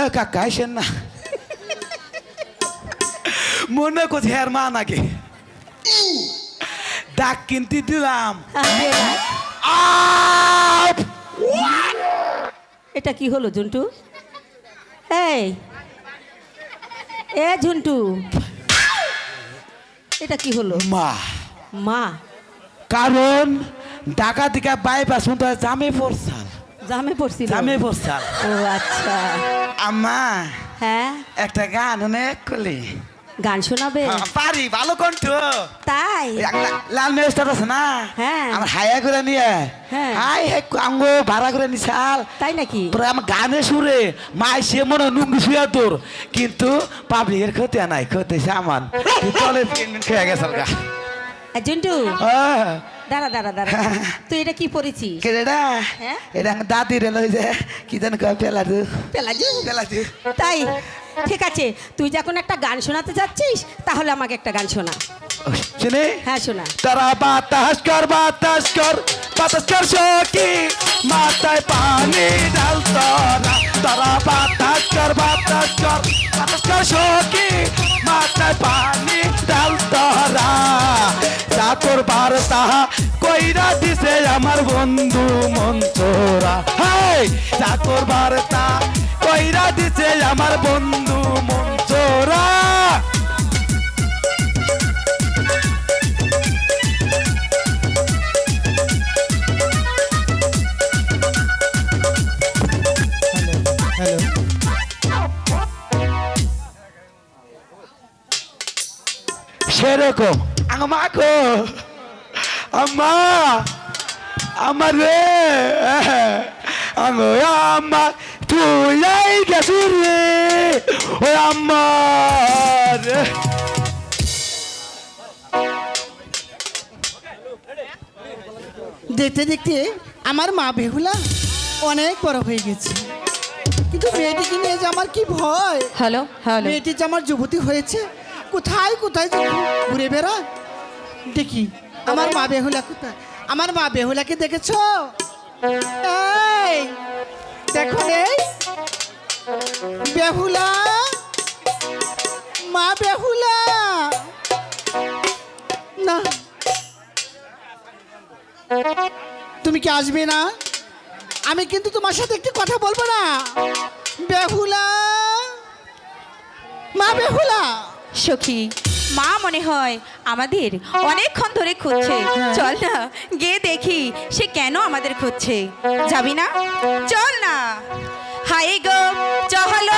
হ্যাঁ কাকা আইসেন না মনে করছে হ্যার মা নাকি ডাক কিনতে দিলাম! এটা কি হলো ঝুন্টু এই এ ঝুন্টু এটা কি হলো মা মা কারণ ঢাকা থেকে বাইপাস মতো জামে পড়ছাল জামে পড়ছিল জামে পড়ছাল ও আচ্ছা আম্মা হ্যাঁ? একটা গান অনেক করলি। গান শোনাবে? পারি ভালো কণ্ঠ। তাই? লাল মেস্টার আছে না? হ্যাঁ। আমার হায়া করে নিয়ে। হ্যাঁ। হাই হে আঙ্গ ভাড়া করে নিছাল তাই নাকি? পরে আমার গানে সুরে মাই সে মনে হয় নুঙ্গি শুয়া তোর। কিন্তু পাবলিকের ক্ষতি নাই ক্ষতি সামান চলে খেয়ে গেছে ঝুন্টু আহ, দাঁড়া দাঁড়া দাঁড়া। তুই এটা কি পড়েছিস? কে এটা হ্যাঁ? এটা দাদি রে লই যে কি জানো কয় পেলা দু। পেলাজু পেলা তাই? ঠিক আছে তুই যখন একটা গান শোনাতে যাচ্ছিস তাহলে আমাকে একটা গান শোনা। শুনে? হ্যাঁ শোনা। তারা বাতাস কর বাতাস কর বাতাস কর সকি মাথায় পানি ঢালতো না। তারা বাতাস কর বাতাস কর বাতাস কর সকি মাথায় পানি ঢালতো না। চাকর বার্তা কইরা দিছে আমার বন্ধু মন্তরা হাই চাকর বার্তা কইরা দিছে আমার বন্ধু সেরকম। আমাকো আম্মা আমার রে আঙ্গো এই গেছু রে ও আমার দেখতে দেখতে আমার মা বেহুলা অনেক বড় হয়ে গেছে। কিন্তু মেয়েটিকে নিয়ে যে আমার কি ভয়? Hello hello. মেয়েটি যে আমার যুবতী হয়েছে কোথায় কোথায় যে ঘুরে বেড়া দেখি আমার মা বেহুলা কোথায়? আমার মা বেহুলাকে দেখেছ? এই দেখো নেই বেহুলা, মা বেহুলা। না। তুমি কি আসবে না? আমি কিন্তু তোমার সাথে একটু কথা বলব না। বেহুলা, মা বেহুলা। সখী মা মনে হয় আমাদের অনেকক্ষণ ধরে খুঁজছে। চল না, গিয়ে দেখি সে কেন আমাদের খুঁজছে। যাবি না? চল না। হাই গো চলো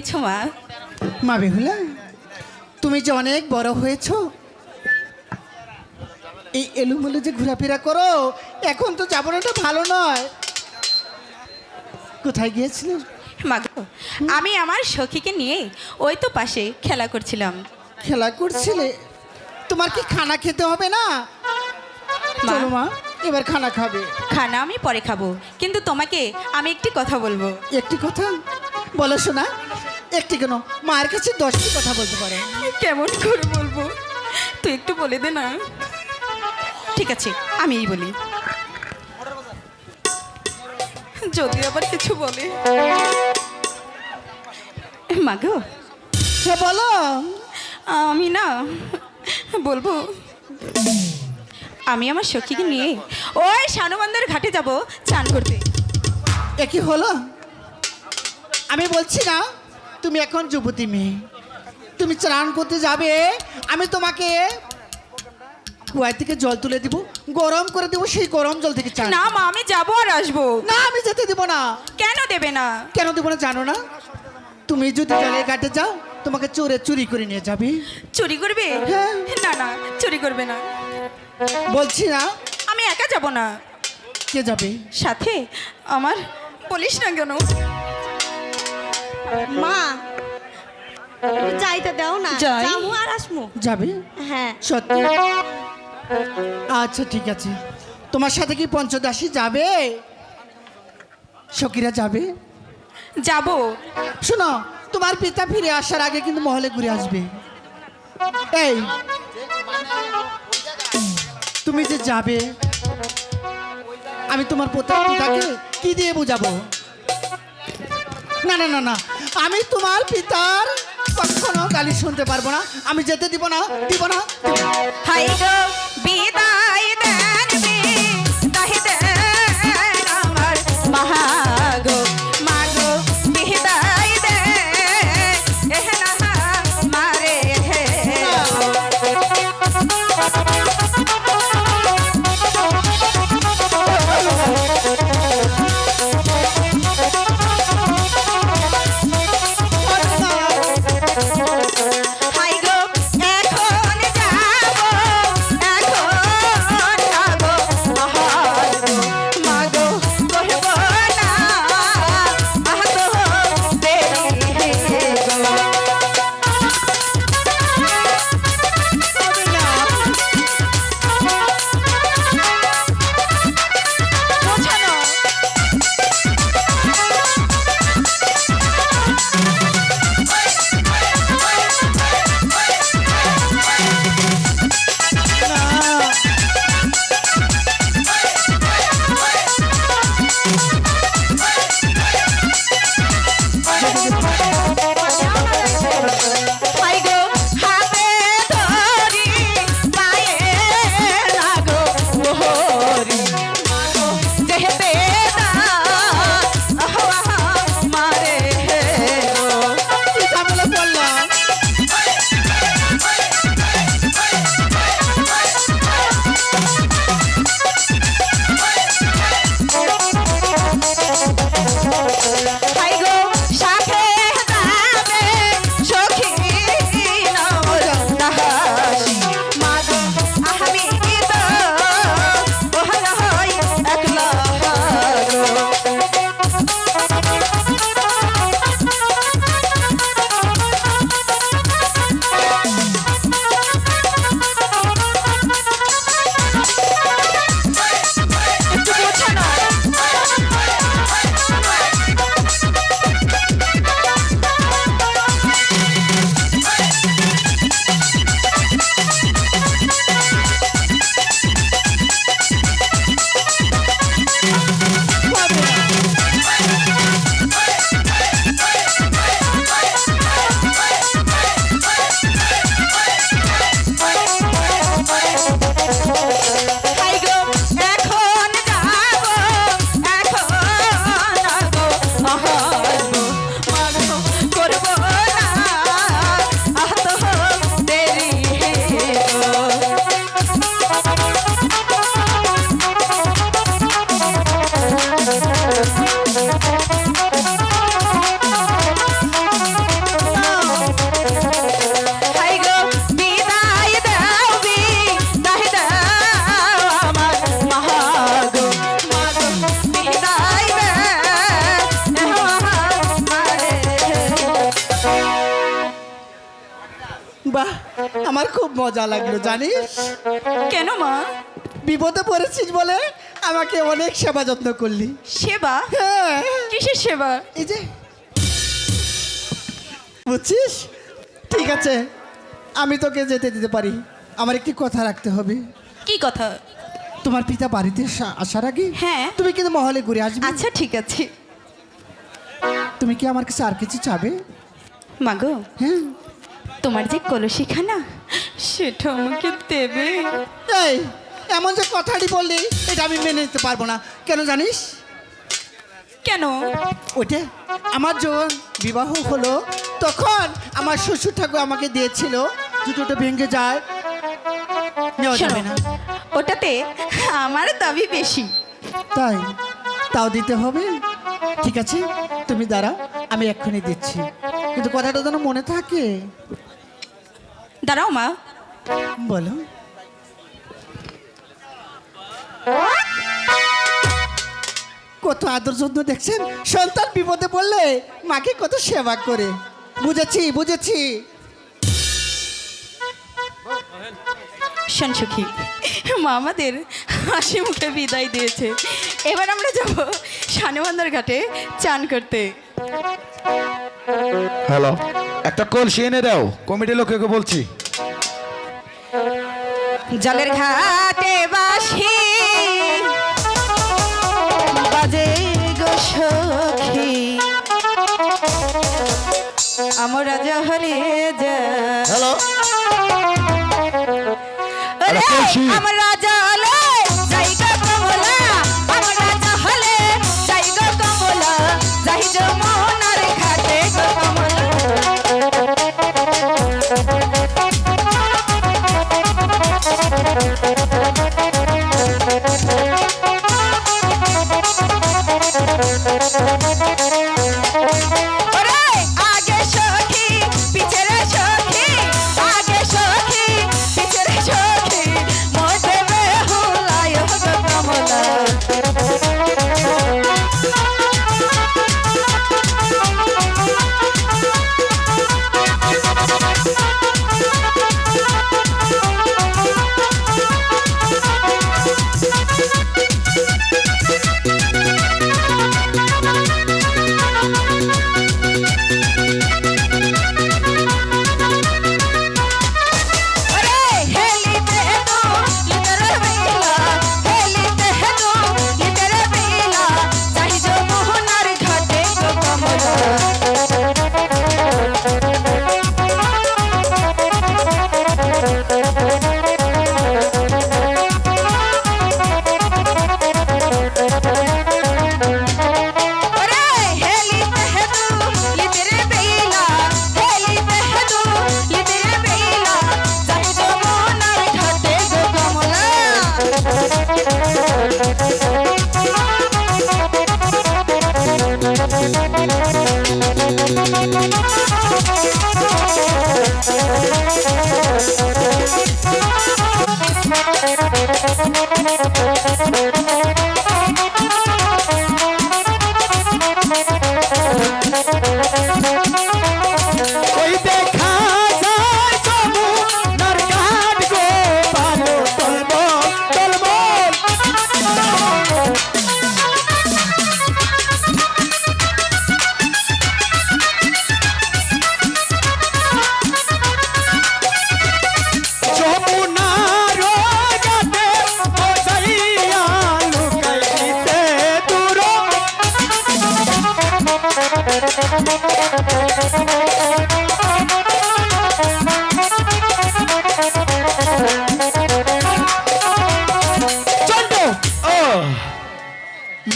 ডেকেছো মা? মা বেহুলা তুমি যে অনেক বড় হয়েছো এই এলুমেলু যে ঘোরাফেরা করো এখন তো যাবনাটা ভালো নয়। কোথায় গিয়েছিলে? মা গো, আমি আমার সখীকে নিয়ে ওই তো পাশে খেলা করছিলাম। খেলা করছিলে? তোমার কি খানা খেতে হবে না। চলো মা এবার খানা খাবে। খানা আমি পরে খাব কিন্তু তোমাকে আমি একটি কথা বলব। একটি কথা? বলো শোনা একটি কেন? মায়ের কাছে দশটি কথা বলতে পারে। কেমন করে বলব? তুই একটু বলে দে না। ঠিক আছে আমিই বলি। যদি আবার কিছু বলে। মাগো হ্যাঁ বলো। আমি না বলব। আমি আমার সখীকে নিয়ে ওই শানুবান্ধার ঘাটে যাব চান করতে। এ কি হলো? আমি বলছি না। তুমি এখন যুবতী মেয়ে। তুমি স্নান করতে যাবে আমি তোমাকে কুয়ার থেকে জল তুলে দিব গরম করে দেবো সেই গরম জল থেকে চান। না মা আমি যাব আর আসব। না আমি যেতে দিব না। কেন দেবে না? কেন দেবো না জানো না? তুমি যদি জলের ঘাটে যাও তোমাকে চোরে চুরি করে নিয়ে যাবে। চুরি করবে? হ্যাঁ। না না চুরি করবে না। বলছি না। আমি একা যাব না। কে যাবে? সাথে আমার বলিস না কেন? মা যাইতে দাও না। যাই। যাব আর আসমু। যাবে? হ্যাঁ। সত্যি? আচ্ছা ঠিক আছে। তোমার সাথে কি পঞ্চদাসী যাবে? সখীরা যাবে? যাব। শোনো তোমার পিতা ফিরে আসার আগে কিন্তু মহলে ঘুরে আসবে। এই তুমি যে যাবে আমি তোমার পোতা পিতাকে কি দিয়ে বুঝাবো? না না না না। আমি তোমার পিতার কখনো গালি শুনতে পারব না। আমি যেতে দিব না দিব না মজা লাগল জানিস? কেন মা? বিপদে পড়েছিস বলে আমাকে অনেক সেবা যত্ন করলি। সেবা? হ্যাঁ। কিসের সেবা? এই যে বুঝছিস? ঠিক আছে আমি তোকে যেতে দিতে পারি। আমার একটি কথা রাখতে হবে। কি কথা? তোমার পিতা বাড়িতে আসার আগে হ্যাঁ। তুমি কিন্তু মহলে ঘুরে আসবে। আচ্ছা ঠিক আছে। তুমি কি আমার কাছে আর কিছু চাবে? মাগো হ্যাঁ। তোমার যে কলসিখানা সেটা আমাকে দেবে। এই এমন যে কথাটি বললি এটা আমি মেনে নিতে পারব না। কেন জানিস? কেন? ওইটা আমার যখন বিবাহ হলো তখন আমার শ্বশুর ঠাকুর আমাকে দিয়েছিল ওটা ভেঙে যায়। নেওয়া যাবে না। ওটাতে আমার দাবি বেশি। তাই তাও দিতে হবে? ঠিক আছে তুমি দাঁড়াও আমি এক্ষুনি দিচ্ছি। কিন্তু কথাটা যেন মনে থাকে। দাঁড়াও মা। বলো। কত আদর যত্ন দেখছেন? সন্তান বিপদে পড়লে মাকে কত সেবা করে। বুঝেছি বুঝেছি। শোন সখী মা আমাদের হাসি মুখে বিদায় দিয়েছে। এবার আমরা যাব শানেবান্দার ঘাটে চান করতে। হ্যালো একটা কলসি এনে দাও। কমিটি লোককে বলছি। জলের ঘাটে বাসি বাজে গো সখী। আমরা জহরে যা। হ্যালো। আমরা জলে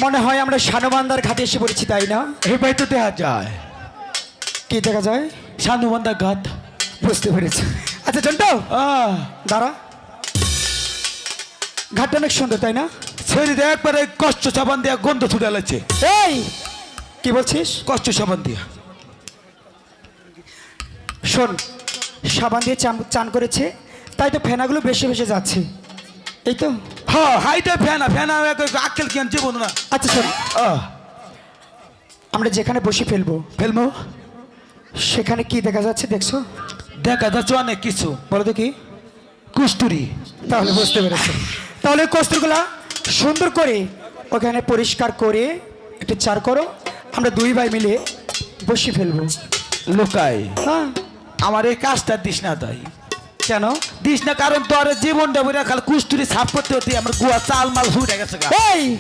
মনে হয় আমরা সানুবান্দার ঘাটে এসে পড়েছি তাই না? ভাই তো দেখা যায়। কি দেখা যায়? সানুবান্দার ঘাট। বুঝতে পেরেছি। আচ্ছা চন্ড দাঁড়া। ঘাটটা অনেক সুন্দর তাই না? ছেড়ে একবারে কষ্ট সাবান দিয়া গন্ধ ছুটে লাগছে এই! কি বলছিস? কষ্ট সাবান দিয়া। শোন সাবান দিয়ে চান চান করেছে তাই তো ফেনাগুলো বেশি বেশি যাচ্ছে। এই তো। হাইটা ফেনা ফেনা আক্কেল কেন জীবন না আচ্ছা শোন আমরা যেখানে বসে ফেলব। ফেলব? সেখানে কি দেখা যাচ্ছে দেখছ? দেখা যাচ্ছে অনেক কিছু। বলো তো কি কুস্তুরি। তাহলে বুঝতে পেরেছ। তাহলে কস্তুরগুলা সুন্দর করে ওখানে পরিষ্কার করে একটু চার করো। আমরা দুই ভাই মিলে বসে ফেলব। লুকাই। হ্যাঁ। আমার এই কাজটা দিস না তাই। কেন? দিস না কারণ তোর জীবনটা বইরা খালি কুস্তুরি সাফ করতে হতে আমার গুয়া চাল মাল ফুটে গেছে। এই!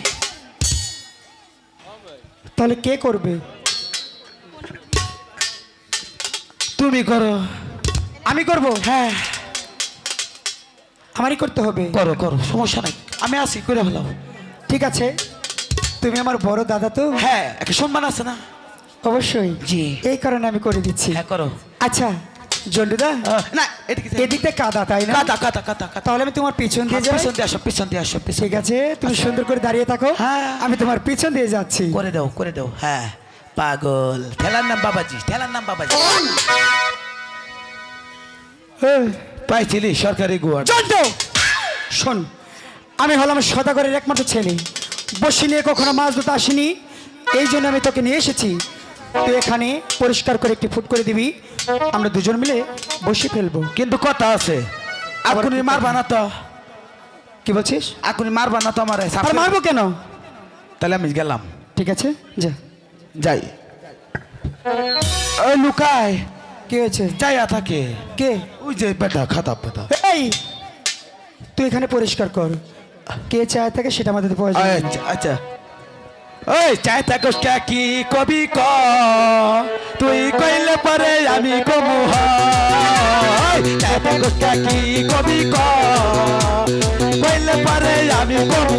তাহলে কে করবে? তুমি করো। আমি করব? হ্যাঁ। আমারই করতে হবে। করো করো সমস্যা নাই। আমি আসি করে ফেলাও ঠিক আছে। তুমি আমার বড় দাদা তো? হ্যাঁ একটা সম্মান আছে না? অবশ্যই। জি। এই কারণে আমি করে দিচ্ছি। হ্যাঁ করো। আচ্ছা। জন্ডুদা? না এদিকে এদিকটা কাদা তাই না? কাদা কাদা কাদা কাদা। তাহলে আমি তোমার পিছন দিয়ে যাই পিছন দিয়ে আসো পিছন দিয়ে আসো ঠিক আছে তুমি সুন্দর করে দাঁড়িয়ে থাকো। হ্যাঁ। আমি তোমার পিছন দিয়ে যাচ্ছি। করে দাও করে দাও। হ্যাঁ পাগল। ঠেলার নাম বাবাজি ঠেলার নাম বাবাজি। পাইছিলি সরকারি গুয়ার। জন্টু শোন আমি হলাম সদাগরের একমাত্র ছেলে। বসি নিয়ে কখনো মাছ ধরতে আসিনি। এই জন্য আমি তোকে নিয়ে এসেছি। তুই এখানে পরিষ্কার করে একটি ফুট করে দিবি আমরা দুজন মিলে বসে ফেলব। কিন্তু কথা আছে। আকুনি মারবা না তো? কি বলছিস? আকুনি মারবা না তো আমার? মারবো কেন? তাহলে আমি গেলাম। ঠিক আছে যা। যাই। ওই লুকায় কি হয়েছে? যাইয়া থাকে কে? ওই যে বেটা খাতা পেতা এই! তুই এখানে পরিষ্কার কর। কে চায় থাকে সেটা আমাদের প্রয়োজন আচ্ছা আচ্ছা। ওই চাই থাকস কি কবি ক? তুই কইলে পরে আমি কমু চাই থাকস কি কবি ক? কইলে পরে আমি কমু।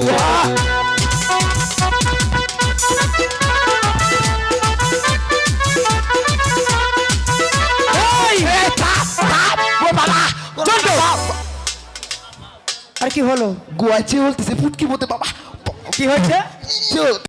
আর কি হলো? গুয়াইছে বলতেছে ফুটকি মতে বাবা। কি হয়েছে?